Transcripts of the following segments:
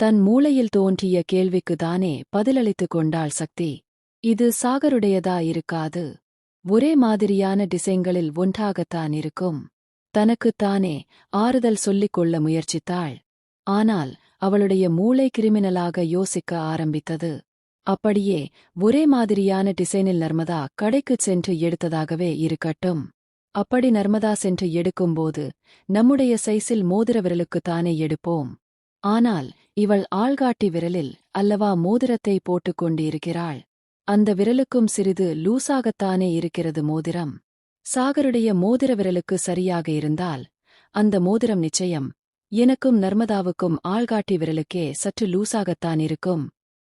தன் மூளையில் தோன்றிய கேள்விக்குதானே பதிலளித்துக் கொண்டாள் சக்தி. இது சாகருடையதா இருக்காது ஒரே மாதிரியான டிசைன்களில் ஒன்றாகத்தான் இருக்கும். தனக்குத்தானே ஆறுதல் சொல்லிக் கொள்ள முயற்சித்தாள். ஆனால் அவளுடைய மூளை கிரிமினலாக யோசிக்க ஆரம்பித்தது. அப்படியே ஒரே மாதிரியான டிசைனில் நர்மதா கடைக்குச் சென்று எடுத்ததாகவே இருக்கட்டும். அப்படி நர்மதா சென்று எடுக்கும்போது நம்முடைய சைஸில் மோதிர விரலுக்குத்தானே எடுப்போம். ஆனால் இவள் ஆள்காட்டி விரலில் அல்லவா மோதிரத்தை போட்டுக் கொண்டிருக்கிறாள். அந்த விரலுக்கும் சிறிது லூசாகத்தானே இருக்கிறது மோதிரம். சாகருடைய மோதிர விரலுக்கு சரியாக இருந்தால் அந்த மோதிரம் நிச்சயம் எனக்கும் நர்மதாவுக்கும் ஆள்காட்டி விரலுக்கே சற்று லூசாகத்தான் இருக்கும்.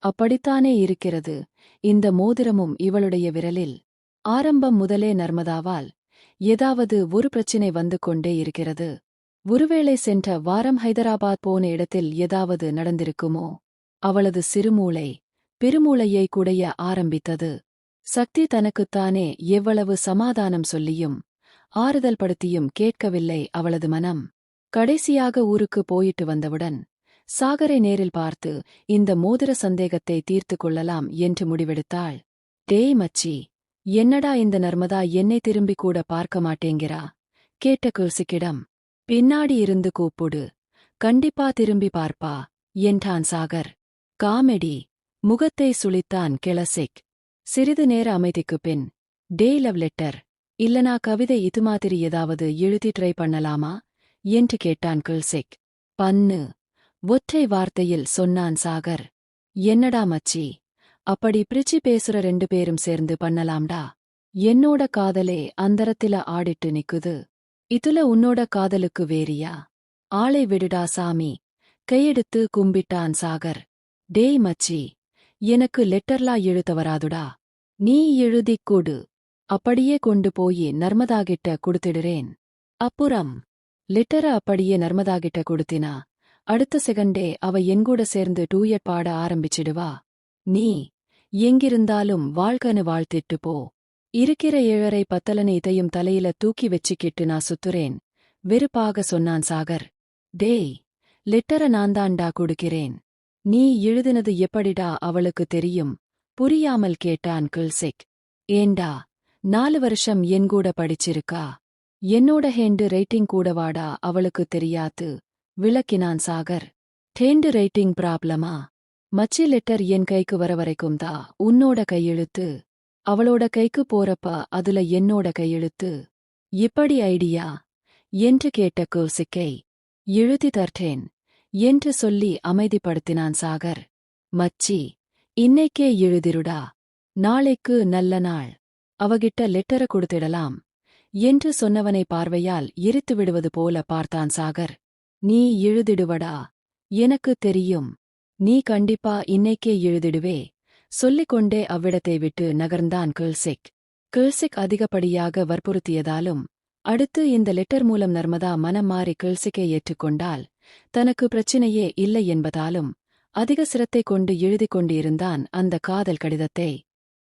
அப்படித்தானே இருக்கிறது இந்த மோதிரமும் இவளுடைய விரலில். ஆரம்பம் முதலே நர்மதாவால் ஏதாவது ஒரு பிரச்சினை வந்து கொண்டே இருக்கிறது. ஒருவேளை சென்ற வாரம் ஹைதராபாத் போன இடத்தில் ஏதாவது நடந்திருக்குமோ? அவளது சிறுமூளை பெருமூளையை குடைய ஆரம்பித்தது. சக்தி தனக்குத்தானே எவ்வளவு சமாதானம் சொல்லியும் ஆறுதல் படுத்தியும் கேட்கவில்லை அவளது மனம். கடைசியாக ஊருக்கு போயிட்டு வந்தவுடன் சாகரை நேரில் பார்த்து இந்த மோதிர சந்தேகத்தை தீர்த்து கொள்ளலாம் என்று முடிவெடுத்தாள். டேய் மச்சி என்னடா இந்த நர்மதா என்னை திரும்பி கூட பார்க்க மாட்டேங்கிறா? கேட்ட குர்சிக்கிடம். பின்னாடி இருந்து கூப்புடு. கண்டிப்பா திரும்பி பார்ப்பா என்றான் சாகர். காமெடி. முகத்தை சுளித்தான் கிளசிக். சிறிது நேர அமைதிக்குப் பின் டே லவ் லெட்டர். இல்லனா கவிதை இது மாதிரி ஏதாவது எழுதி ட்ரை பண்ணலாமா? என்று கேட்டான் கிள்சிக். பன்னு ஒற்றை வார்த்தையில் சொன்னான் சாகர். என்னடா மச்சி? அப்படி பிரிச்சு பேசுற ரெண்டு பேரும் சேர்ந்து பண்ணலாம்டா? என்னோட காதலே அந்தரத்தில ஆடிட்டு நிக்குது. இதுல உன்னோட காதலுக்கு வேறியா? ஆளை விடுடா சாமி. கையெடுத்து கும்பிட்டான் சாகர். டேய் மச்சி எனக்கு லெட்டர்லா எழுத வராதுடா. நீ எழுதிக் கொடு. அப்படியே கொண்டு போய் நர்மதாகிட்ட குடுத்திடுறேன். அப்புறம். லெட்டர அப்படியே நர்மதாகிட்ட கொடுத்தினா அடுத்த செகண்டே அவ என்கூட சேர்ந்து டூயட் பாட ஆரம்பிச்சிடுவா. நீ எங்கிருந்தாலும் வாழ்க்கனு வாழ்த்திட்டு போ. இருக்கிற ஏழரை பத்தலனை இதையும் தலையில தூக்கி வச்சுக்கிட்டு நான் சுத்துறேன். வெறுப்பாக சொன்னான் சாகர். டேய் லெட்டர நான்தாண்டா கொடுக்கிறேன். நீ எழுதினது எப்படிடா அவளுக்கு தெரியும்? புரியாமல் கேட்டான் கில்சிக். ஏண்டா நாலு வருஷம் என் கூட படிச்சிருக்கா? என்னோட ஹேண்டு ரைட்டிங் கூடவாடா அவளுக்கு தெரியாது? விளக்கினான் சாகர். ஹேண்டு ரைட்டிங் ப்ராப்ளமா? மச்சி லெட்டர் என் கைக்கு வர வரைக்கும் தா உன்னோட கையெழுத்து. அவளோட கைக்கு போறப்ப அதுல என்னோட கையெழுத்து இப்படி ஐடியா? என்று கேட்ட கோசிக்கை எழுதி தர்ட்டேன் என்று சொல்லி அமைதிப்படுத்தினான் சாகர். மச்சி இன்னைக்கே எழுதிருடா நாளைக்கு நல்ல நாள். அவகிட்ட லெட்டர கொடுத்திடலாம் என்று சொன்னவனை பார்வையால் எரித்து விடுவது போல பார்த்தான் சாகர். நீ எழுதிடுவடா எனக்கு தெரியும். நீ கண்டிப்பா இன்னைக்கே எழுதிடுவே சொல்லிக்கொண்டே அவ்விடத்தை விட்டு நகர்ந்தான் கிள்சிக் கிள்சிக் அதிகப்படியாக வற்புறுத்தியதாலும் அடுத்து இந்த லெட்டர் மூலம் நர்மதா மனம் மாறி கிள்சிக்கை ஏற்றுக்கொண்டால் தனக்கு பிரச்சினையே இல்லை என்பதாலும் அதிக சிரத்தை கொண்டு எழுதிக் கொண்டிருந்தான் அந்த காதல் கடிதத்தை.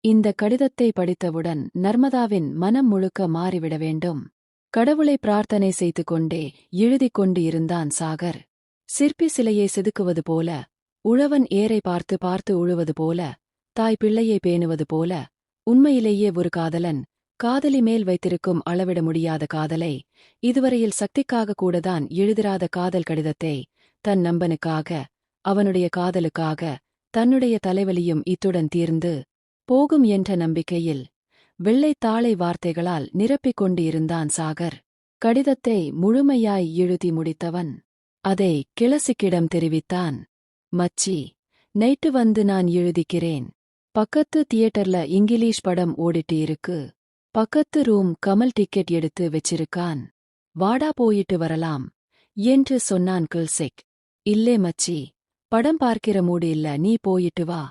இந்த கடிதத்தை படித்தவுடன் நர்மதாவின் மனம் முழுக்க மாறிவிட வேண்டும். கடவுளை பிரார்த்தனை செய்து கொண்டே எழுதிக் கொண்டு இருந்தான் சாகர். சிற்பி சிலையை செதுக்குவது போல உழவன் ஏரை பார்த்து பார்த்து உழுவது போல தாய் பிள்ளையை பேணுவது போல உண்மையிலேயே ஒரு காதலன் காதலி மேல் வைத்திருக்கும் அளவிட முடியாத காதலை இதுவரையில் சக்திக்காக கூடதான் எழுதிராத காதல் கடிதத்தை தன் நம்பனுக்காக அவனுடைய காதலுக்காக தன்னுடைய தலைவலியும் இத்துடன் தீர்ந்து போகும் என்ற நம்பிக்கையில் வெள்ளைத்தாளை வார்த்தைகளால் நிரப்பிக் கொண்டிருந்தான் சாகர். கடிதத்தை முழுமையாய் எழுதி முடித்தவன் அதை கிளசிக்கிடம் தெரிவித்தான். மச்சி நைட்டு வந்து நான் எழுதிக்கிறேன். பக்கத்து தியேட்டர்ல இங்கிலீஷ் படம் ஓடிட்டு இருக்கு. பக்கத்து ரூம் கமல் டிக்கெட் எடுத்து வச்சிருக்கான். வாடா போயிட்டு வரலாம் என்று சொன்னான் கில்செக். இல்லே மச்சி படம் பார்க்கிற மூடு இல்ல நீ போயிட்டு வா.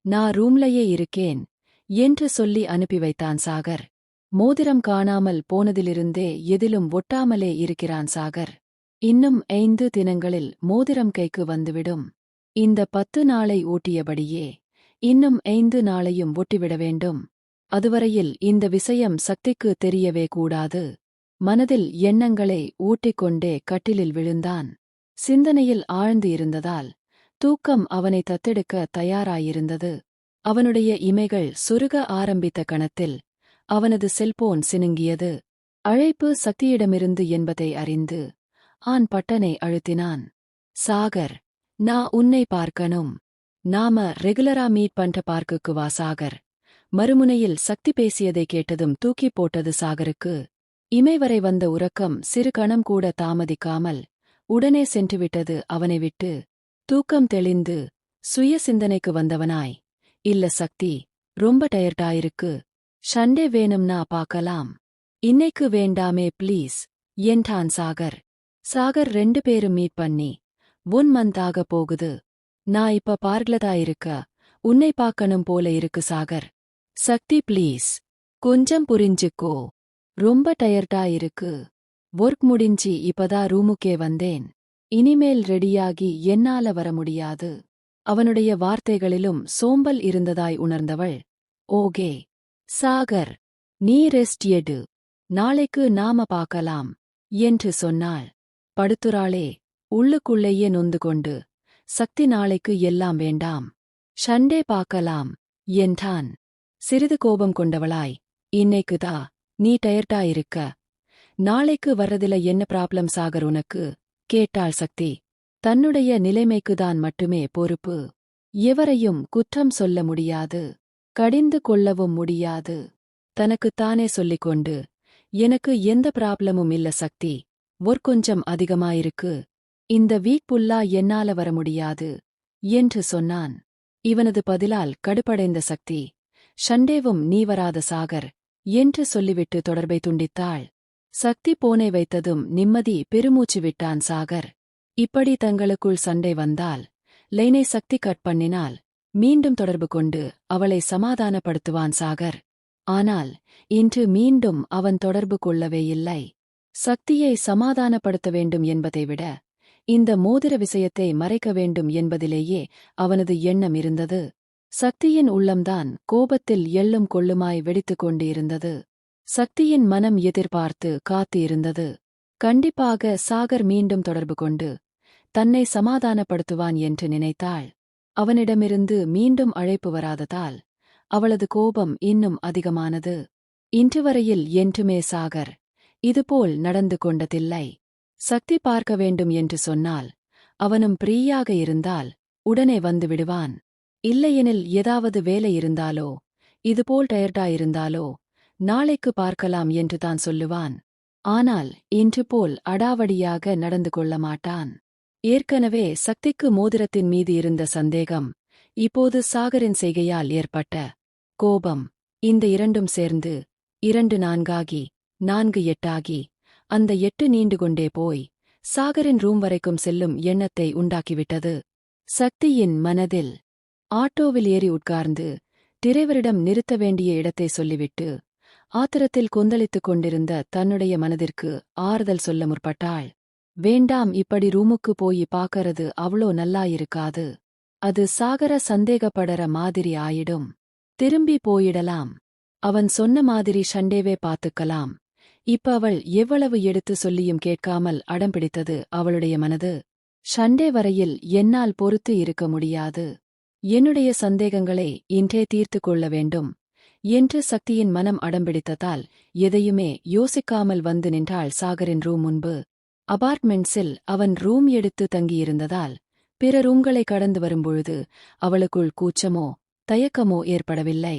நான் ரூம்லயே இருக்கேன் என்று சொல்லி அனுப்பி வைத்தான் சாகர். மோதிரம் காணாமல் போனதிலிருந்தே எதிலும் ஒட்டாமலே இருக்கிறான் சாகர். இன்னும் ஐந்து தினங்களில் மோதிரம் கைக்கு வந்துவிடும். இந்த பத்து நாளை ஓட்டியபடியே இன்னும் ஐந்து நாளையும் ஒட்டிவிட வேண்டும். அதுவரையில் இந்த விஷயம் சக்திக்கு தெரியவே கூடாது. மனதில் எண்ணங்களை ஊட்டிக்கொண்டே கட்டிலில் விழுந்தான். சிந்தனையில் ஆழ்ந்து இருந்ததால் தூக்கம் அவனை தத்தெடுக்க தயாராயிருந்தது. அவனுடைய இமைகள் சுருக ஆரம்பித்த கணத்தில் அவனது செல்போன் சினுங்கியது. அழைப்பு சக்தியிடமிருந்து என்பதை அறிந்து ஆன் பட்டனை அழுத்தினான். சாகர் நான் உன்னை பார்க்கணும். நாம ரெகுலரா மீட் பண்ற பார்க்குக்கு வா சாகர். மறுமுனையில் சக்தி பேசியதை கேட்டதும் தூக்கி போட்டது சாகருக்கு இமைவரை வந்த உறக்கம் சிறு கணம் கூட தாமதிக்காமல் உடனே சென்றுவிட்டது அவனை விட்டு தூக்கம் தெளிந்து சுய சிந்தனைக்கு வந்தவனாய். இல்ல சக்தி ரொம்ப டயர்டாயிருக்கு ஷண்டே வேணும்னா பாக்கலாம் இன்னைக்கு வேண்டாமே ப்ளீஸ் என்றான் சாகர். சாகர் ரெண்டு பேரும் மீட் பண்ணி ஒன் மந்த் ஆக போகுது. நான் இப்ப பார்க்கலதா இருக்க? உன்னை பார்க்கணும் போல இருக்கு சாகர். சக்தி ப்ளீஸ். கொஞ்சம் புரிஞ்சுக்கோ. ரொம்ப டயர்டா இருக்கு. ஒர்க் முடிஞ்சு இப்பதான் ரூமுக்கே வந்தேன். இனிமேல் ரெடியாகி என்னால வர முடியாது. அவனுடைய வார்த்தைகளிலும் சோம்பல் இருந்ததாய் உணர்ந்தவள். ஓகே. சாகர் நீ ரெஸ்ட் எடு. நாளைக்கு நாம பார்க்கலாம். என்று சொன்னாள். படுத்துறாளே. உள்ளுக்குள்ளேயே நொந்து கொண்டு சக்தி நாளைக்கு எல்லாம் வேண்டாம். ஷண்டே பார்க்கலாம் என்றான். சிறிது கோபம் கொண்டவளாய் இன்னைக்குதா நீ டயர்டா இருக்க. நாளைக்கு வர்றதில என்ன ப்ராப்ளம் சாகர் உனக்கு? கேட்டாள் சக்தி. தன்னுடைய நிலைமைக்குதான் மட்டுமே பொறுப்பு. எவரையும் குற்றம் சொல்ல முடியாது. கடிந்து கொள்ளவும் முடியாது. தனக்குத்தானே சொல்லிக்கொண்டு எனக்கு எந்த ப்ராப்ளமும் இல்ல சக்தி. ஒர் கொஞ்சம் அதிகமாயிருக்கு. இந்த வீக் புல்லா என்னால வர முடியாது என்று சொன்னான். இவனது பதிலால் கடுப்படைந்த சக்தி ஷண்டேவும் நீ வராத சாகர் என்று சொல்லிவிட்டு தொடர்பை துண்டித்தாள். சக்தி போனை வைத்ததும் நிம்மதி பெருமூச்சு விட்டான் சாகர். இப்படி தங்களுக்குள் சண்டை வந்தால் லைனை சக்தி கட் பண்ணினால் மீண்டும் தொடர்பு கொண்டு அவளை சமாதானப்படுத்துவான் சாகர். ஆனால் இன்று மீண்டும் அவன் தொடர்பு கொள்ளவே இல்லை. சக்தியை சமாதானப்படுத்த வேண்டும் என்பதை விட இந்த மோதிர விஷயத்தை மறைக்க வேண்டும் என்பதிலேயே அவனது எண்ணம் இருந்தது. சக்தியின் உள்ளம்தான் கோபத்தில் எள்ளும் கொள்ளுமாய் வெடித்துக் கொண்டிருந்தது. சக்தியின் மனம் எதிர்பார்த்து காத்து இருந்தது கண்டிப்பாக சாகர் மீண்டும் தொடர்பு கொண்டு தன்னை சமாதானப்படுத்துவான் என்று நினைத்தாள். அவனிடமிருந்து மீண்டும் அழைப்பு வராததால் அவளது கோபம் இன்னும் அதிகமானது. இன்று வரையில் என்றுமே சாகர் இதுபோல் நடந்து கொண்டதில்லை. சக்தி பார்க்க வேண்டும் என்று சொன்னால் அவனும் பிரீயாக இருந்தால் உடனே வந்து விடுவான். இல்லையெனில் ஏதாவது வேலை இருந்தாலோ இதுபோல் டயர்டாயிருந்தாலோ நாளைக்கு பார்க்கலாம் என்று தான் சொல்லுவான். ஆனால் இன்று போல் அடாவடியாக நடந்து கொள்ள மாட்டான். ஏற்கனவே சக்திக்கு மோதிரத்தின் மீது இருந்த சந்தேகம் இப்போது சாகரின் செய்கையால் ஏற்பட்ட கோபம் இந்த இரண்டும் சேர்ந்து இரண்டு நான்காகி நான்கு எட்டாகி அந்த எட்டு நீண்டு கொண்டே போய் சாகரின் ரூம் வரைக்கும் செல்லும் எண்ணத்தை உண்டாக்கிவிட்டது. சக்தியின் மனதில் ஆட்டோவில் ஏறி உட்கார்ந்து டிரைவரிடம் நிறுத்த வேண்டிய இடத்தை சொல்லிவிட்டு ஆத்திரத்தில் கொந்தளித்துக் கொண்டிருந்த தன்னுடைய மனதிற்கு ஆறுதல் சொல்ல முற்பட்டாள். வேண்டாம் இப்படி ரூமுக்கு போய் பாக்கறது அவ்வளோ நல்லாயிருக்காது. அது சாகர சந்தேகப்படற மாதிரி ஆயிடும். திரும்பி போயிடலாம். அவன் சொன்ன மாதிரி ஷண்டேவே பாத்துக்கலாம் இப்ப அவள் எவ்வளவு எடுத்து சொல்லியும் கேட்காமல் அடம்பிடித்தது அவளுடைய மனது. ஷண்டே வரையில் என்னால் பொறுத்து இருக்க முடியாது. என்னுடைய சந்தேகங்களை இன்றே தீர்த்து கொள்ள வேண்டும். என்று சக்தியின் மனம் அடம்பிடித்ததால் எதையுமே யோசிக்காமல் வந்து நின்றாள் சாகரின் ரூம் முன்பு. அபார்ட்மெண்ட்ஸில் அவன் ரூம் எடுத்து தங்கியிருந்ததால் பிற ரூம்களை கடந்து வரும்பொழுது அவளுக்குள் கூச்சமோ தயக்கமோ ஏற்படவில்லை.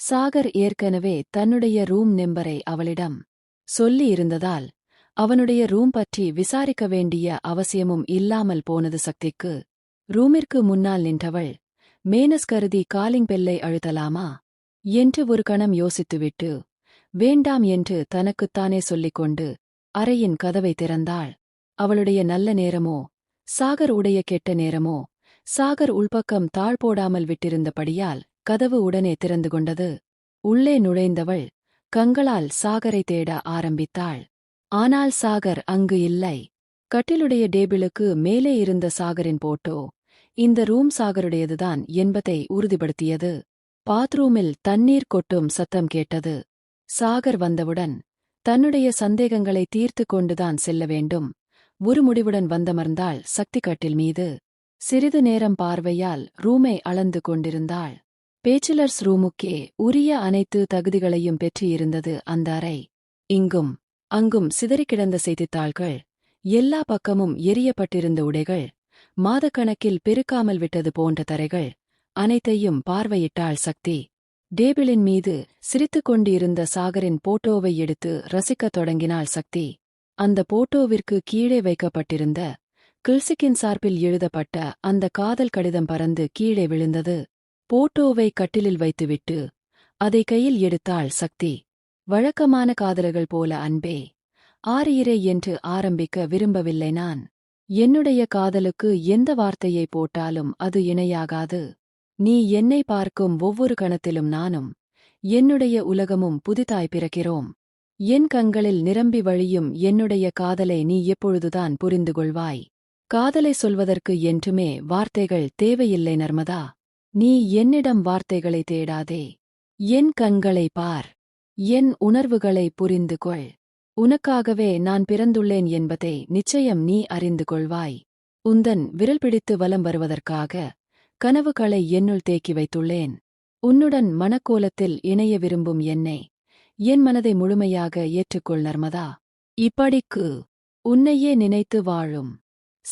சாகர் ஏற்கனவே தன்னுடைய ரூம் நெம்பரை அவளிடம் சொல்லியிருந்ததால் அவனுடைய ரூம் பற்றி விசாரிக்க வேண்டிய அவசியமும் இல்லாமல் போனது சக்திக்கு. ரூமிற்கு முன்னால் நின்றவள் மேனஸ் கருதி காலிங் பெல்லை அழுத்தலாமா? என்று ஒரு கணம் யோசித்துவிட்டு வேண்டாம் என்று தனக்குத்தானே சொல்லிக்கொண்டு அறையின் கதவை திறந்தாள். அவளுடைய நல்ல நேரமோ சாகர் உடைய கெட்ட நேரமோ சாகர் உள்பக்கம் தாழ் போடாமல் விட்டிருந்தபடியால் கதவு உடனே திறந்து கொண்டது. உள்ளே நுழைந்தவள் கங்களால் சாகரை தேட ஆரம்பித்தாள். ஆனால் சாகர் அங்கு இல்லை. கட்டிலுடைய டேபிளுக்கு மேலே இருந்த சாகரின் போட்டோ. இந்த ரூம் சாகருடையதுதான் என்பதை உறுதிப்படுத்தியது. பாத்ரூமில் தண்ணீர் கொட்டும் சத்தம் கேட்டது. சாகர் வந்தவுடன் தன்னுடைய சந்தேகங்களை தீர்த்து கொண்டுதான் செல்ல வேண்டும். ஒரு முடிவுடன் வந்தமர்ந்தாள் சக்தி கட்டில் மீது. சிறிது நேரம் பார்வையால் ரூமை அளந்து கொண்டிருந்தாள். பேச்சுலர்ஸ் ரூமுக்கே உரிய அனைத்து தகுதிகளையும் பெற்றிருந்தது அந்த அறை. இங்கும் அங்கும் சிதறிக்கிடந்த செய்தித்தாள்கள் எல்லா பக்கமும் எரியப்பட்டிருந்த உடைகள் மாதக்கணக்கில் பெருக்காமல் விட்டது போன்ற தரைகள் அனைத்தையும் பார்வையிட்டாள் சக்தி. டேபிளின் மீது சிரித்துக் கொண்டிருந்த சாகரின் போட்டோவை எடுத்து ரசிக்கத் தொடங்கினாள் சக்தி. அந்த போட்டோவிற்கு கீழே வைக்கப்பட்டிருந்த கில்சிக்கின் சார்பில் எழுதப்பட்ட அந்த காதல் கடிதம் பறந்து கீழே விழுந்தது. போட்டோவை கட்டிலில் வைத்துவிட்டு அதை கையில் எடுத்தாள் சக்தி. வழக்கமான காதலர்கள் போல அன்பே ஆரியரே என்று ஆரம்பிக்க விரும்பவில்லை நான். என்னுடைய காதலுக்கு எந்த வார்த்தையை போட்டாலும் அது இணையாகாது. நீ என்னை பார்க்கும் ஒவ்வொரு கணத்திலும் நானும் என்னுடைய உலகமும் புதிதாய் பிறக்கிறோம். என் கண்களில் நிரம்பி வழியும் என்னுடைய காதலை நீ எப்பொழுதுதான் புரிந்து கொள்வாய் காதலை சொல்வதற்கு என்றுமே வார்த்தைகள் தேவையில்லை நர்மதா. நீ என்னிடம் வார்த்தைகளை தேடாதே. என் கண்களை பார். என் உணர்வுகளை புரிந்து கொள். உனக்காகவே நான் பிறந்துள்ளேன் என்பதை நிச்சயம் நீ அறிந்து கொள்வாய். உந்தன் விரல் பிடித்து வலம் வருவதற்காக கனவுகளை என்னுள் தேக்கி வைத்துள்ளேன். உன்னுடன் மனக்கோலத்தில் இணைய விரும்பும் என்னை என் மனதை முழுமையாக ஏற்றுக்கொள் நர்மதா. இப்படிக்கு உன்னையே நினைத்து வாழும்.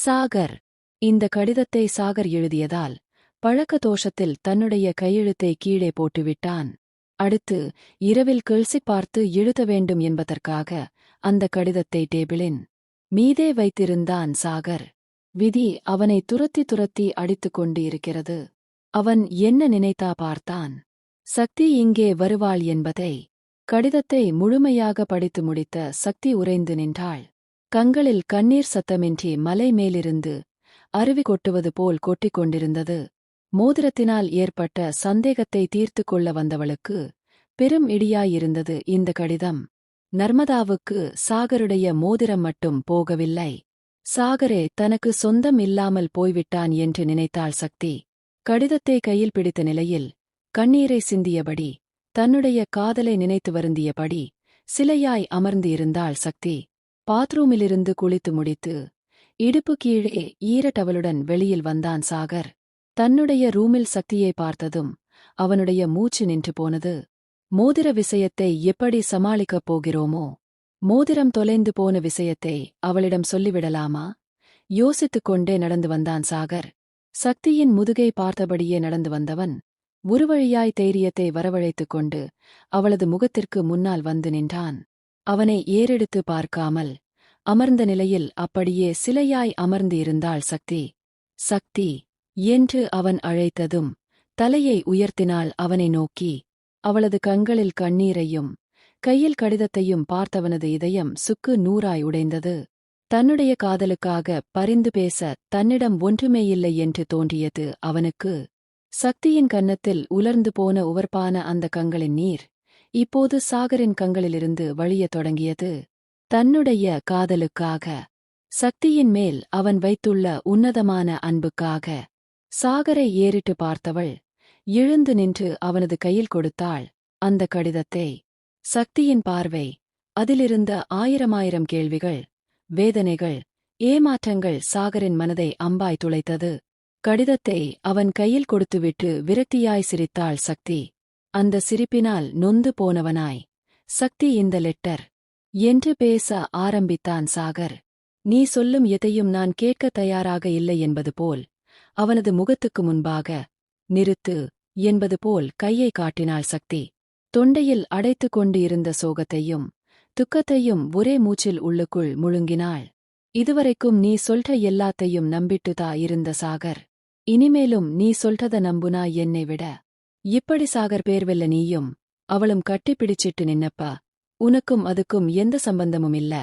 சாகர். இந்த கடிதத்தை சாகர் எழுதியதால் பழக்க தோஷத்தில் தன்னுடைய கையெழுத்தை கீழே போட்டுவிட்டான். அடுத்து இரவில் கிழ்சி பார்த்து எழுத வேண்டும் என்பதற்காக அந்த கடிதத்தை டேபிளின் மீதே வைத்திருந்தான் சாகர். விதி அவனை துரத்தி துரத்தி அடித்துக் கொண்டு இருக்கிறது அவன் என்ன நினைத்தா பார்த்தான். சக்தி இங்கே வருவாள் என்பதை கடிதத்தை முழுமையாக படித்து முடித்த சக்தி உறைந்து நின்றாள். கண்களில் கண்ணீர் சத்தமின்றி மலை மேலிருந்து அருவி கொட்டுவது போல் கொட்டிக் கொண்டிருந்தது. மோதிரத்தினால் ஏற்பட்ட சந்தேகத்தை தீர்த்து கொள்ள வந்தவளுக்கு பெரும் இடியாயிருந்தது இந்த கடிதம். நர்மதாவுக்கு சாகருடைய மோதிரம் மட்டும் போகவில்லை. சாகரே தனக்கு சொந்தம் இல்லாமல் போய்விட்டான் என்று நினைத்தாள் சக்தி. கடிதத்தை கையில் பிடித்த நிலையில் கண்ணீரை சிந்தியபடி தன்னுடைய காதலை நினைத்து வருந்தியபடி சிலையாய் அமர்ந்து இருந்தாள் சக்தி. பாத்ரூமிலிருந்து குளித்து முடித்து இடுப்பு கீழே ஈரட்டவளுடன் வெளியில் வந்தான் சாகர். தன்னுடைய ரூமில் சக்தியை பார்த்ததும் அவனுடைய மூச்சு நின்று போனது. மோதிர விஷயத்தை எப்படி சமாளிக்கப் போகிறோமோ மோதிரம் தொலைந்து போன விஷயத்தை அவளிடம் சொல்லிவிடலாமா? யோசித்துக் கொண்டே நடந்து வந்தான் சாகர். சக்தியின் முதுகை பார்த்தபடியே நடந்து வந்தவன் உருவழியாய் தைரியத்தை வரவழைத்துக் கொண்டு அவளது முகத்திற்கு முன்னால் வந்து நின்றான். அவனை ஏறெடுத்து பார்க்காமல் அமர்ந்த நிலையில் அப்படியே சிலையாய் அமர்ந்து இருந்தாள் சக்தி. சக்தி என்று அவன் அழைத்ததும் தலையை உயர்த்தினாள் அவனை நோக்கி அவளது கண்களில் கண்ணீரையும் கையில் கடிதத்தையும் பார்த்தவனது இதயம் சுக்கு நூறாய் உடைந்தது. தன்னுடைய காதலுக்காக பரிந்து பேச தன்னிடம் ஒன்றுமேயில்லை என்று தோன்றியது அவனுக்கு. சக்தியின் கன்னத்தில் உலர்ந்து போன உவர்ப்பான அந்த கங்களின் நீர் இப்போது சாகரின் கங்களிலிருந்து வழியத் தொடங்கியது. தன்னுடைய காதலுக்காக சக்தியின் மேல் அவன் வைத்துள்ள உன்னதமான அன்புக்காக சாகரை ஏறிட்டு பார்த்தவள் எழுந்து நின்று அவனது கையில் கொடுத்தாள் அந்த கடிதத்தை. சக்தியின் பார்வை. அதிலிருந்த ஆயிரமாயிரம் கேள்விகள் வேதனைகள் ஏமாற்றங்கள் சாகரின் மனதை அம்பாய் துளைத்தது. கடிதத்தை அவன் கையில் கொடுத்துவிட்டு விரக்தியாய் சிரித்தாள் சக்தி. அந்த சிரிப்பினால் நொந்து போனவனாய். சக்தி இந்த லெட்டர். என்று பேச ஆரம்பித்தான் சாகர். நீ சொல்லும் எதையும் நான் கேட்க தயாராக இல்லை என்பது போல் அவனது முகத்துக்கு முன்பாக நிறுத்து என்பது போல் கையை காட்டினாள் சக்தி. தொண்டையில் அடைத்துக் கொண்டு இருந்த சோகத்தையும் துக்கத்தையும் ஒரே மூச்சில் உள்ளுக்குள் முழுங்கினாள். இதுவரைக்கும் நீ சொல்ற எல்லாத்தையும் நம்பிட்டுதா இருந்த சாகர். இனிமேலும் நீ சொல்றத நம்புனா என்னை விட. இப்படி சாகர் பேர்வெல்ல நீயும் அவளும் கட்டிப்பிடிச்சிட்டு நின்னப்பா. உனக்கும் அதுக்கும் எந்த சம்பந்தமும் இல்ல.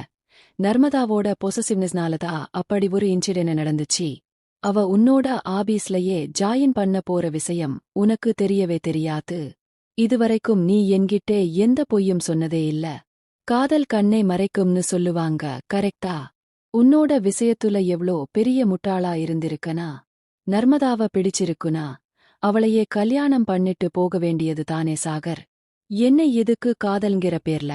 நர்மதாவோட பொசசிவ்னஸ்னாலதா அப்படி ஒரு இன்சிடென்ட் நடந்துச்சு. அவ உன்னோட ஆபீஸ்லயே ஜாயின் பண்ண போற விஷயம் உனக்கு தெரியவே தெரியாது. இதுவரைக்கும் நீ என்கிட்டே எந்த பொய்யும் சொன்னதே இல்ல. காதல் கண்ணை மறைக்கும்னு சொல்லுவாங்க கரெக்டா? உன்னோட விஷயத்துல எவ்ளோ பெரிய முட்டாளா இருந்திருக்கனா? நர்மதாவ பிடிச்சிருக்குனா? அவளையே கல்யாணம் பண்ணிட்டு போக வேண்டியது தானே சாகர்? என்னை எதுக்கு காதல்ங்கிற பேர்ல?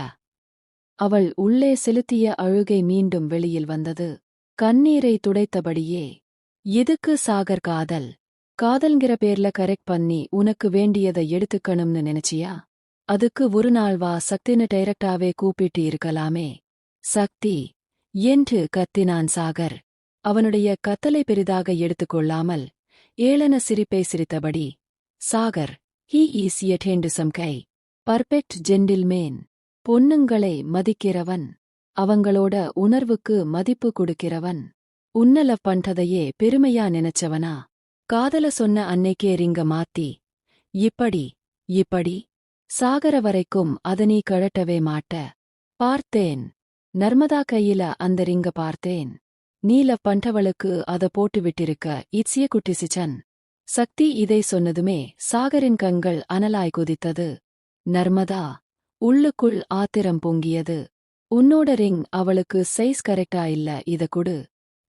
அவள் உள்ளே செலுத்திய அழுகை மீண்டும் வெளியில் வந்தது. கண்ணீரை துடைத்தபடியே எதுக்கு சாகர் காதல்? காதல்ங்கிற பேர்ல கரெக்ட் பண்ணி உனக்கு வேண்டியதை எடுத்துக்கணும்னு நினைச்சியா? அதுக்கு ஒரு நாள் வா சக்தின்னு டைரக்டாவே கூப்பிட்டு இருக்கலாமே. சக்தி என்று கத்தினான் சாகர். அவனுடைய கத்தலை பெரிதாக எடுத்துக்கொள்ளாமல் ஏளன சிரிப்பை சிரித்தபடி Sagar he is handsome guy perfect gentleman பொண்ணுங்களை மதிக்கிறவன். அவங்களோட உணர்வுக்கு மதிப்பு கொடுக்கிறவன். உன்னல பண்றதையே பெருமையா நினைச்சவனா? காதல சொன்ன அன்னைக்கே ரிங்க மாத்தி இப்படி இப்படி சாகர வரைக்கும் அத நீ கழட்டவே மாட்ட. பார்த்தேன். நர்மதா கையில அந்த ரிங்க பார்த்தேன். நீல பண்டவளுக்கு அத போட்டு விட்டிருக்க இட்சிய குட்டிசிச்சன். சக்தி இதை சொன்னதுமே சாகரின் கண்கள் அனலாய் குதித்தது. நர்மதா உள்ளுக்குள் ஆத்திரம் பொங்கியது. உன்னோட ரிங் அவளுக்கு சைஸ் கரெக்டா இல்ல இத குடு.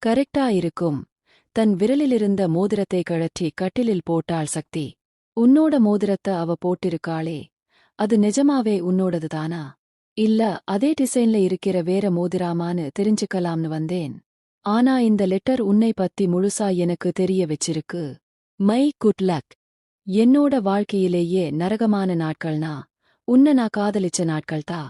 கரெக்டா இருக்கும். தன் விரலிலிருந்த மோதிரத்தை கழற்றி கட்டிலில் போட்டாள் சக்தி. உன்னோட மோதிரத்த அவ போட்டிருக்காளே. அது நிஜமாவே உன்னோடதுதானா? இல்ல அதே டிசைன்ல இருக்கிற வேற மோதிராமான்னு தெரிஞ்சுக்கலாம்னு வந்தேன். ஆனா இந்த லெட்டர் உன்னை பத்தி முழுசா எனக்கு தெரிய வச்சிருக்கு. My good luck. என்னோட வாழ்க்கையிலேயே நரகமான நாட்கள்னா உன்ன நான் காதலிச்ச நாட்கள்தா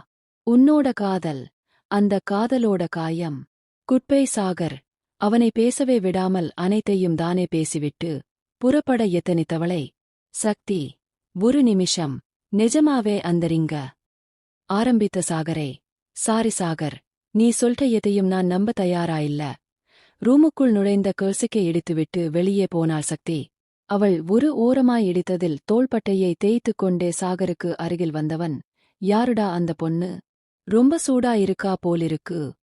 உன்னோட காதல் அந்த காதலோட காயம். குட்பை சாகர். அவனை பேசவே விடாமல் அனைத்தையும் தானே பேசிவிட்டு புறப்பட எத்தனித்தவளை. சக்தி ஒரு நிமிஷம். நிஜமாவே அந்தரிங்க. ஆரம்பித்த சாகரே. சாரி சாகர். நீ சொல்ற எதையும் நான் நம்ப தயாரா இல்ல. ரூமுக்குள் நுழைந்த கர்சிக்கை இடித்துவிட்டு வெளியே போனாள் சக்தி. அவள் ஒரு ஓரமாய் இடித்ததில் தோள்பட்டையை தேய்த்துக் கொண்டே சாகருக்கு அருகில் வந்தவன். யாருடா அந்த பொண்ணு? ரொம்ப சூடா இருக்கா போலிருக்கு?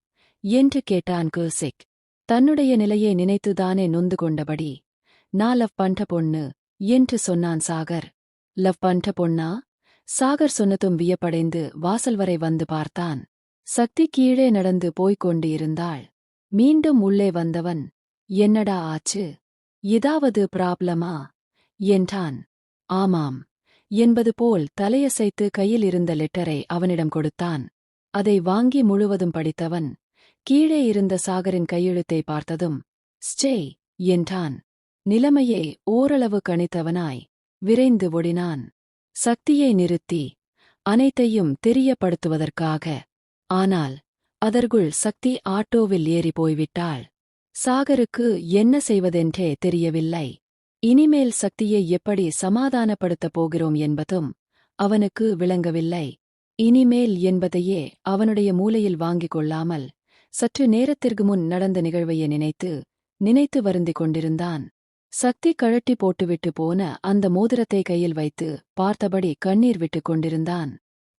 என்று கேட்டான் கர்சிக். தன்னுடைய நிலையை நினைத்துதானே நொந்து கொண்டபடி நான் லவ் பண்ட பொண்ணு என்று சொன்னான் சாகர். லவ் பண்ட பொண்ணா? சாகர் சொன்னதும் வியப்படைந்து வாசல் வரை வந்து பார்த்தான். சக்தி கீழே நடந்து போய்க் கொண்டு இருந்தாள் மீண்டும் உள்ளே வந்தவன். என்னடா ஆச்சு? ஏதாவது ப்ராப்ளமா? என்றான். ஆமாம். என்பது போல் தலையசைத்து கையில் இருந்த லெட்டரை அவனிடம் கொடுத்தான். அதை வாங்கி முழுவதும் படித்தவன் கீழே இருந்த சாகரின் கையெழுத்தை பார்த்ததும் ஸ்டே என்றான். நிலைமையை ஓரளவு கணித்தவனாய். விரைந்து ஒடினான் சக்தியை நிறுத்தி அனைத்தையும் தெரியப்படுத்துவதற்காக. ஆனால் அதற்குள் சக்தி ஆட்டோவில் ஏறி போய்விட்டாள். சாகருக்கு என்ன செய்வதென்றே தெரியவில்லை. இனிமேல் சக்தியை எப்படி சமாதானப்படுத்தப் போகிறோம் என்பதும் அவனுக்கு விளங்கவில்லை. இனிமேல் என்பதையே அவனுடைய மூலையில் வாங்கிக் கொள்ளாமல் சற்று நேரத்திற்கு முன் நடந்த நிகழ்வையை நினைத்து நினைத்து வருந்திக் கொண்டிருந்தான். சக்தி கழட்டி போட்டுவிட்டு போன அந்த மோதிரத்தை கையில் வைத்து பார்த்தபடி கண்ணீர் விட்டுக் கொண்டிருந்தான்.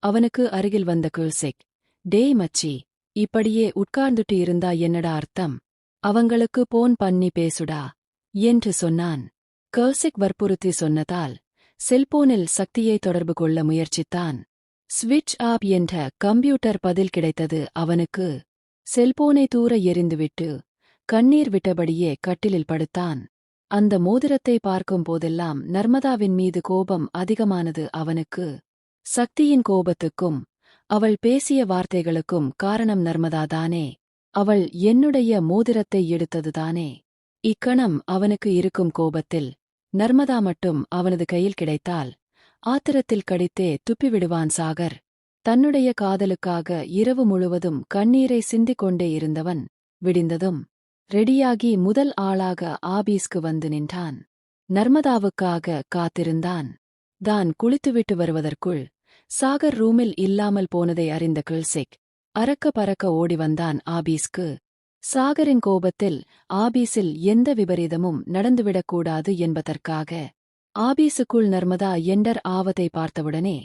அவனுக்கு அருகில் வந்த குல்சிக் டேய் மச்சி இப்படியே உட்கார்ந்துட்டு இருந்தா என்னடா அர்த்தம்? அவங்களுக்கு போன் பண்ணி பேசுடா என்று சொன்னான். கர்சிக் வற்புறுத்தி சொன்னதால் செல்போனில் சக்தியை தொடர்பு கொள்ள முயற்சித்தான். ஸ்விட்ச் ஆப் என்ற கம்ப்யூட்டர் பதில் கிடைத்தது அவனுக்கு. செல்போனை தூர எறிந்துவிட்டு கண்ணீர் விட்டபடியே கட்டிலில் படுத்தான். அந்த மோதிரத்தை பார்க்கும் போதெல்லாம் நர்மதாவின் மீது கோபம் அதிகமானது அவனுக்கு. சக்தியின் கோபத்துக்கும் அவள் பேசிய வார்த்தைகளுக்கும் காரணம் நர்மதாதானே அவள் என்னுடைய மோதிரத்தை எடுத்ததுதானே இக்கணம் அவனுக்கு இருக்கும் கோபத்தில் நர்மதா மட்டும் அவனது கையில் கிடைத்தால் ஆத்திரத்தில் கடித்தே துப்பிவிடுவான் சாகர். தன்னுடைய காதலுக்காக இரவு முழுவதும் கண்ணீரை சிந்திக் கொண்டே இருந்தவன் விடிந்ததும் ரெடியாகி முதல் ஆளாக ஆபீஸ்க்கு வந்து நின்றான். நர்மதாவுக்காக காத்திருந்தான். தான் குளித்துவிட்டு வருவதற்குள் சாகர் ரூமில் இல்லாமல் போனதை அறிந்த கிள்சிக் அறக்க பறக்க ஓடி வந்தான் ஆபீஸ்க்கு. சாகரின் கோபத்தில் ஆபீஸில் எந்த விபரீதமும் நடந்துவிடக்கூடாது என்பதற்காக ஆபீஸுக்குள் நர்மதா எண்டர் ஆவத்தை பார்த்தவுடனே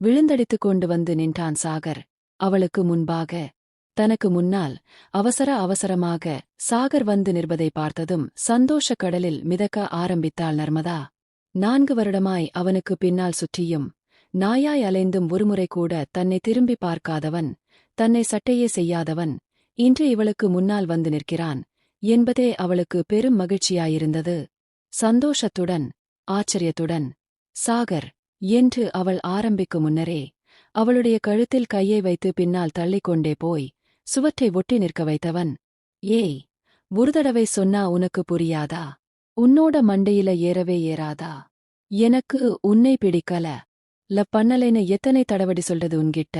விழுந்தடித்துக் கொண்டு வந்து நின்றான் சாகர். அவளுக்கு முன்பாக தனக்கு முன்னால் அவசர அவசரமாக சாகர் வந்து நிற்பதை பார்த்ததும் சந்தோஷக் கடலில் மிதக்க ஆரம்பித்தாள் நர்மதா. நான்கு வருடமாய் அவனுக்கு பின்னால் சுற்றியும் நாயாய் அலைந்தும் ஒருமுறை கூட தன்னை திரும்பி பார்க்காதவன் தன்னை சட்டையே செய்யாதவன் இன்று இவளுக்கு முன்னால் வந்து நிற்கிறான் என்பதே அவளுக்கு பெரும் மகிழ்ச்சியாயிருந்தது. சந்தோஷத்துடன் ஆச்சரியத்துடன் சாகர் என்று அவள் ஆரம்பிக்கும் முன்னரே அவளுடைய கழுத்தில் கையை வைத்து பின்னால் தள்ளிக்கொண்டே போய் சுவற்றை ஒட்டி நிற்க வைத்தவன் ஏய் ஒரு தடவை சொன்னா உனக்கு புரியாதா? உன்னோட மண்டையில ஏறவே ஏறாதா? எனக்கு உன்னை பிடிக்கல. ல பண்ணலைன்னு எத்தனை தடவடி சொல்றது உன்கிட்ட?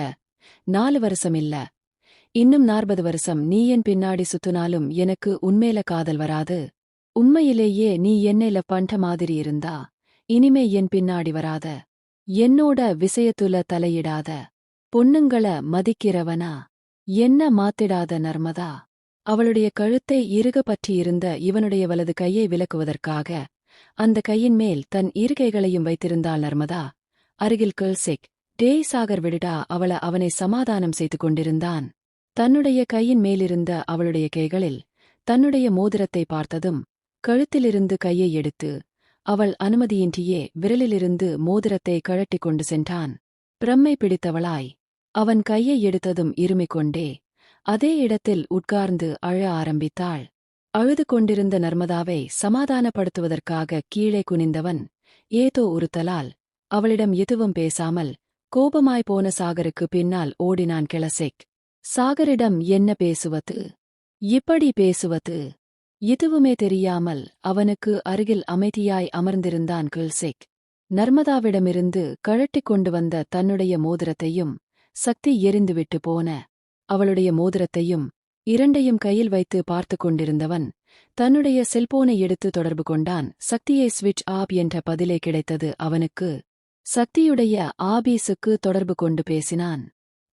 நாலு வருஷம் இல்ல. இன்னும் நாற்பது வருஷம் நீ என் பின்னாடி சுத்துனாலும் எனக்கு உண்மையில காதல் வராது. உண்மையிலேயே நீ என்னைல பண்ற மாதிரி இருந்தா இனிமே என் பின்னாடி வராத. என்னோட விஷயத்துல தலையிடாத பொண்ணுங்கள மதிக்கிறவனா? என்ன மாத்திடாத நர்மதா? அவளுடைய கழுத்தை இறுக பற்றியிருந்த இவனுடைய வலது கையை விலக்குவதற்காக அந்த கையின் மேல் தன் இருகைகளையும் வைத்திருந்தாள் நர்மதா. அருகில் கல்சிக் டேய் சாகர் விடுடா அவள அவனை சமாதானம் செய்து கொண்டிருந்தான். தன்னுடைய கையின் மேலிருந்த அவளுடைய கைகளில் தன்னுடைய மோதிரத்தை பார்த்ததும் கழுத்திலிருந்து கையை எடுத்து அவள் அனுமதியின்றியே விரலிலிருந்து மோதிரத்தை கழட்டிக் கொண்டு சென்றான். பிரம்மை பிடித்தவளாய். அவன் கையை எடுத்ததும் இருமிக் கொண்டே. அதே இடத்தில் உட்கார்ந்து அழ ஆரம்பித்தாள். அழுது கொண்டிருந்த நர்மதாவை சமாதானப்படுத்துவதற்காக கீழே குனிந்தவன் ஏதோ உறுத்தலால் அவளிடம் எதுவும் பேசாமல் கோபமாய் போன சாகருக்கு பின்னால் ஓடினான் கிளசெக். சாகரிடம் என்ன பேசுவது? இப்படி பேசுவது? எதுவுமே தெரியாமல் அவனுக்கு அருகில் அமைதியாய் அமர்ந்திருந்தான் கில்செக். நர்மதாவிடமிருந்து கழட்டிக் கொண்டு வந்த தன்னுடைய மோதிரத்தையும் சக்தி எரிந்துவிட்டு போன அவளுடைய மோதிரத்தையும் இரண்டையும் கையில் வைத்து பார்த்து கொண்டிருந்தவன் தன்னுடைய செல்போனை எடுத்து தொடர்பு கொண்டான். சக்தியை ஸ்விட்ச் ஆப் என்ற பதிலே கிடைத்தது அவனுக்கு. சக்தியுடைய ஆபீஸுக்கு தொடர்பு கொண்டு பேசினான்.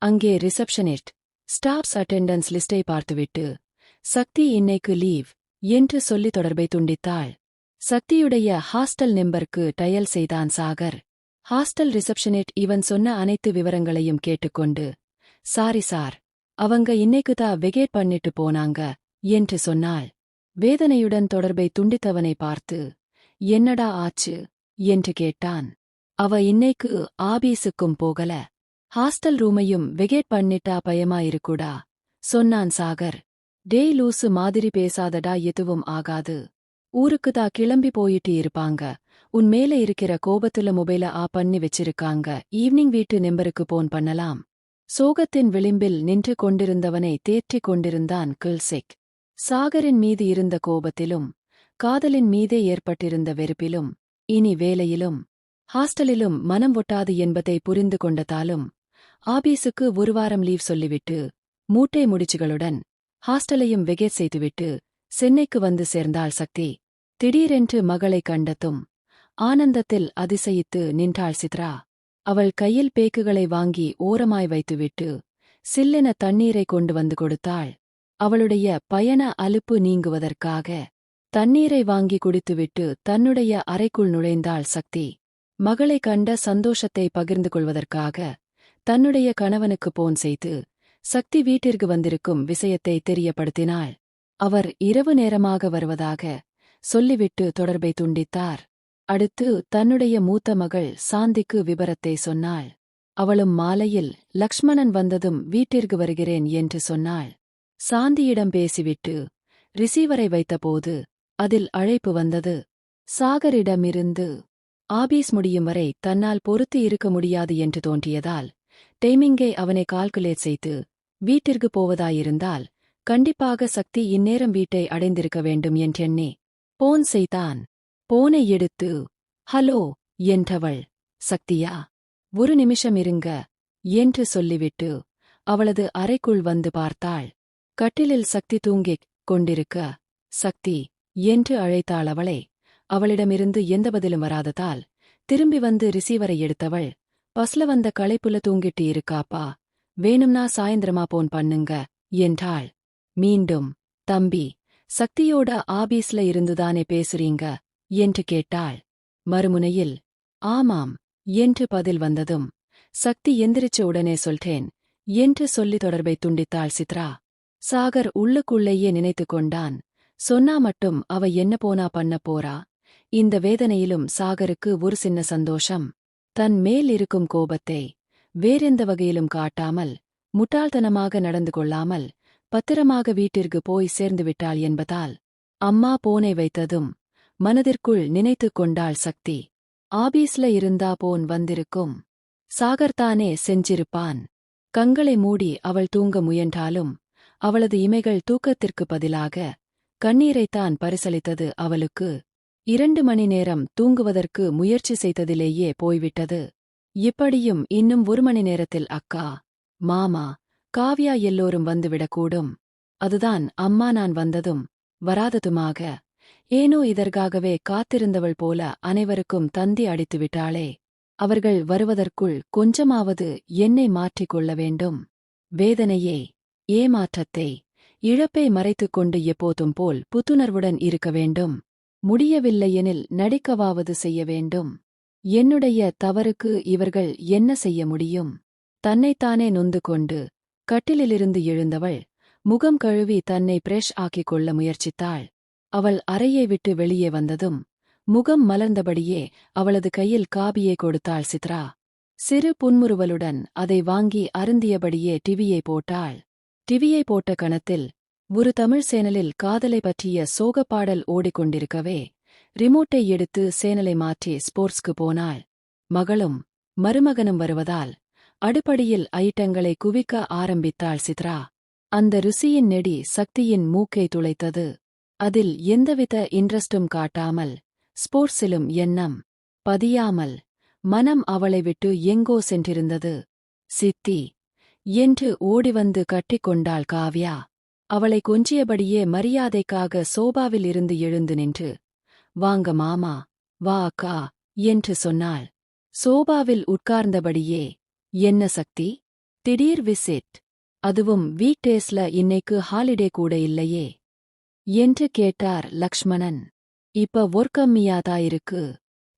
அங்கே ரிசப்ஷனிஸ்ட் ஸ்டாஃப்ஸ் அட்டெண்டன்ஸ் லிஸ்டை பார்த்துவிட்டு சக்தி இன்னைக்கு லீவ் என்று சொல்லி தொடர்பை துண்டித்தாள். சக்தியுடைய ஹாஸ்டல் நம்பருக்கு டயல் செய்தான் சாகர். ஹாஸ்டல் ரிசப்ஷனிட் இவன் சொன்ன அனைத்து விவரங்களையும் கேட்டுக்கொண்டு சாரி சார் அவங்க இன்னைக்குதான் வெகேட் பண்ணிட்டு போனாங்க என்று சொன்னாள். வேதனையுடன் தொடர்பை துண்டித்தவனை பார்த்து என்னடா ஆச்சு? என்று கேட்டான். அவ இன்னைக்கு ஆபீஸுக்கும் போகல. ஹாஸ்டல் ரூமையும் வெகேட் பண்ணிட்டா பயமா இருக்குடா சொன்னான் சாகர். டேய் லூசு மாதிரி பேசாதடா எதுவும் ஆகாது. ஊருக்குதா கிளம்பி போயிட்டு இருப்பாங்க. உன் மேல இருக்கிற கோபத்துல மொபைல ஆ பண்ணி வச்சிருக்காங்க. ஈவினிங் வீட்டு நெம்பருக்கு போன் பண்ணலாம். சோகத்தின் விளிம்பில் நின்று கொண்டிருந்தவனை தேற்றிக் கொண்டிருந்தான் கில்செக். சாகரின் மீது இருந்த கோபத்திலும் காதலின் மீதே ஏற்பட்டிருந்த வெறுப்பிலும் இனி வேலையிலும் ஹாஸ்டலிலும் மனம் ஒட்டாது என்பதை புரிந்து கொண்டதாலும் ஆபீஸுக்கு ஒரு வாரம் லீவ் சொல்லிவிட்டு மூட்டை முடிச்சுகளுடன் ஹாஸ்டலையும் வெகேட் செய்துவிட்டு சென்னைக்கு வந்து சேர்ந்தாள் சக்தி. திடீரென்று மகளை கண்டதும் ஆனந்தத்தில் அதிசயித்து நின்றாள் சித்ரா. அவள் கையில் பேக்குகளை வாங்கி ஓரமாய் வைத்துவிட்டு சில்லென தண்ணீரை கொண்டு வந்து கொடுத்தாள். அவளுடைய பயண அலுப்பு நீங்குவதற்காக தண்ணீரை வாங்கி குடித்துவிட்டு தன்னுடைய அறைக்குள் நுழைந்தாள் சக்தி. மகளை கண்ட சந்தோஷத்தை பகிர்ந்து கொள்வதற்காக தன்னுடைய கணவனுக்கு போன் செய்து சக்தி வீட்டிற்கு வந்திருக்கும் விஷயத்தை தெரியப்படுத்தினாள். அவர் இரவு நேரமாக வருவதாக சொல்லிவிட்டு தொடர்பை துண்டித்தார். அடுத்து தன்னுடைய மூத்த மகள் சாந்திக்கு விபரத்தை சொன்னாள். அவளும் மாலையில் லக்ஷ்மணன் வந்ததும் வீட்டிற்கு வருகிறேன் என்று சொன்னாள். சாந்தியிடம் பேசிவிட்டு ரிசீவரை வைத்தபோது அதில் அழைப்பு வந்தது. சாகரிடமிருந்து ஆபீஸ் முடியும் வரை தன்னால் பொறுத்து இருக்க முடியாது என்று தோன்றியதால் டைமிங்கை அவனை கால்குலேட் செய்து வீட்டிற்கு போவதாயிருந்தால் கண்டிப்பாக சக்தி இந்நேரம் வீட்டை அடைந்திருக்க வேண்டும் என்றெண்ணே. போன் செய்தான். போனை எடுத்து ஹலோ என்றவள் சக்தியா ஒரு நிமிஷம் இருங்க என்று சொல்லிவிட்டு அவளது அறைக்குள் வந்து பார்த்தாள். கட்டிலில் சக்தி தூங்கிக் கொண்டிருக்க சக்தி என்று அழைத்தாள் அவளை. அவளிடமிருந்து எந்த பதிலும் வராததால் திரும்பி வந்து ரிசீவரை எடுத்தவள் பஸ்ல வந்த களைப்புல தூங்கிட்டு இருக்காப்பா வேணும்னா சாயந்திரமா போன் பண்ணுங்க என்றாள். மீண்டும் தம்பி சக்தியோட ஆபீஸ்ல இருந்துதானே பேசுறீங்க? என்று கேட்டாள். மறுமுனையில் ஆமாம் என்று பதில் வந்ததும் சக்தி எந்திரிச்ச உடனே சொல்றேன் என்று சொல்லி தொடர்பை துண்டித்தாள் சித்ரா. சாகர் உள்ளுக்குள்ளேயே நினைத்து கொண்டான். சொன்னா மட்டும் அவ என்ன போனா பண்ண போறா? இந்த வேதனையிலும் சாகருக்கு ஒரு சின்ன சந்தோஷம். தன் மேல் இருக்கும் கோபத்தை வேறெந்த வகையிலும் காட்டாமல் முட்டாள்தனமாக நடந்து கொள்ளாமல் பத்திரமாக வீட்டிற்கு போய் சேர்ந்துவிட்டாள் என்பதால் அம்மா போனை வைத்ததும் மனதிற்குள் நினைத்துக் கொண்டாள் சக்தி. ஆபீஸ்ல இருந்தா போன் வந்திருக்கும். சாகர்தானே செஞ்சிருப்பான். கண்களை மூடி அவள் தூங்க முயன்றாலும் அவளது இமைகள் தூக்கத்திற்கு பதிலாக கண்ணீரைத்தான் பரிசளித்தது அவளுக்கு. இரண்டு மணி நேரம் தூங்குவதற்கு முயற்சி செய்ததிலேயே போய்விட்டது. இப்படியும் இன்னும் ஒரு மணி நேரத்தில் அக்கா மாமா காவ்யா எல்லோரும் வந்துவிடக்கூடும். அதுதான் அம்மா நான் வந்ததும் வராததுமாக. ஏனோ இதற்காகவே காத்திருந்தவள் போல அனைவருக்கும் தந்தி அடித்து விட்டாளே. அவர்கள் வருவதற்குள் கொஞ்சமாவது என்னை மாற்றிக் கொள்ள வேண்டும். வேதனையே ஏமாற்றத்தை இழப்பை மறைத்துக் கொண்டு எப்போதும் போல் புத்துணர்வுடன் இருக்க வேண்டும். முடியவில்லையெனில் நடிக்கவாவது செய்ய வேண்டும். என்னுடைய தவறுக்கு இவர்கள் என்ன செய்ய முடியும்? தன்னைத்தானே நொந்து கொண்டு கட்டிலிலிருந்து எழுந்தவள் முகம் கழுவி தன்னை பிரஷ் ஆக்கிக் கொள்ள முயற்சித்தாள். அவள் அறையை விட்டு வெளியே வந்ததும் முகம் மலர்ந்தபடியே அவளது கையில் காபியை கொடுத்தாள் சித்ரா. சிறு புன்முறுவலுடன் அதை வாங்கி அருந்தியபடியே டிவியை போட்டாள். டிவியை போட்ட கணத்தில் ஒரு தமிழ் சேனலில் காதலை பற்றிய சோகப்பாடல் ஓடிக்கொண்டிருக்கவே ரிமோட்டை எடுத்து சேனலை மாற்றி ஸ்போர்ட்ஸ்க்கு போனாள் மகளும் மருமகனும் வருவதால் அடுப்படியில் ஐட்டங்களை குவிக்க ஆரம்பித்தாள் சித்ரா. அந்த ருசியின் நெடி சக்தியின் மூக்கை துளைத்தது. அதில் எந்தவித இன்ட்ரெஸ்டும் காட்டாமல் ஸ்போர்ட்ஸிலும் எண்ணம் பதியாமல் மனம் அவளை விட்டு எங்கோ சென்றிருந்தது. சித்தி என்று ஓடிவந்து கட்டிக்கொண்டாள் காவ்யா. அவளை கொஞ்சியபடியே மரியாதைக்காக சோபாவில் இருந்து எழுந்து நின்று வாங்க மாமா வா அக்கா என்று சொன்னாள். சோபாவில் உட்கார்ந்தபடியே என்ன சக்தி? திடீர் விசிட். அதுவும் வீக்டேஸ்ல இன்னைக்கு ஹாலிடே கூட இல்லையே என்று கேட்டார் லக்ஷ்மணன். இப்ப ஒர்க் கம்மியாதா இருக்கு?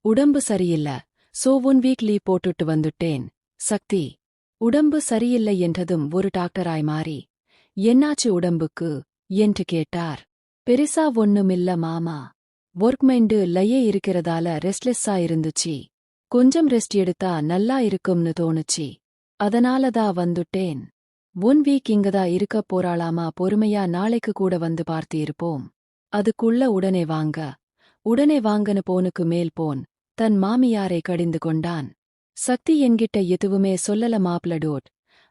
உடம்பு சரியில்ல. சோ ஒன் வீக் போட்டுட்டு வந்துட்டேன். சக்தி உடம்பு சரியில்லை என்றதும் ஒரு டாக்டராய் மாறி என்னாச்சு உடம்புக்கு? என்று கேட்டார். பெரிசா ஒண்ணுமில்ல மாமா. ஒர்க் மைண்டு லயே இருக்கிறதால ரெஸ்ட்லெஸ்ஸா இருந்துச்சு. கொஞ்சம் ரெஸ்ட் எடுத்தா நல்லா இருக்கும்னு தோணுச்சு. அதனாலதா வந்துட்டேன். ஒன் வீக் இங்கதா இருக்க போறாளாமா பொறுமையா நாளைக்கு கூட வந்து பார்த்து இருப்போம். அதுக்குள்ள உடனே வாங்க. உடனே வாங்கன்னு போனுக்கு மேல் போன். தன் மாமியாரை கடிந்து கொண்டான். சக்தி என்கிட்ட எதுவுமே சொல்லல மாப்ளடோட்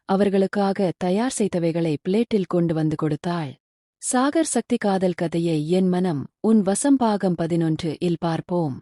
அவர்களுக்காக தயார் செய்தவைகளை பிளேட்டில் கொண்டு வந்து கொடுத்தாள். சாகர் சக்தி காதல் கதையை என் மனம் உன் வசம்பாகம் பதினொன்று இல் பார்ப்போம்.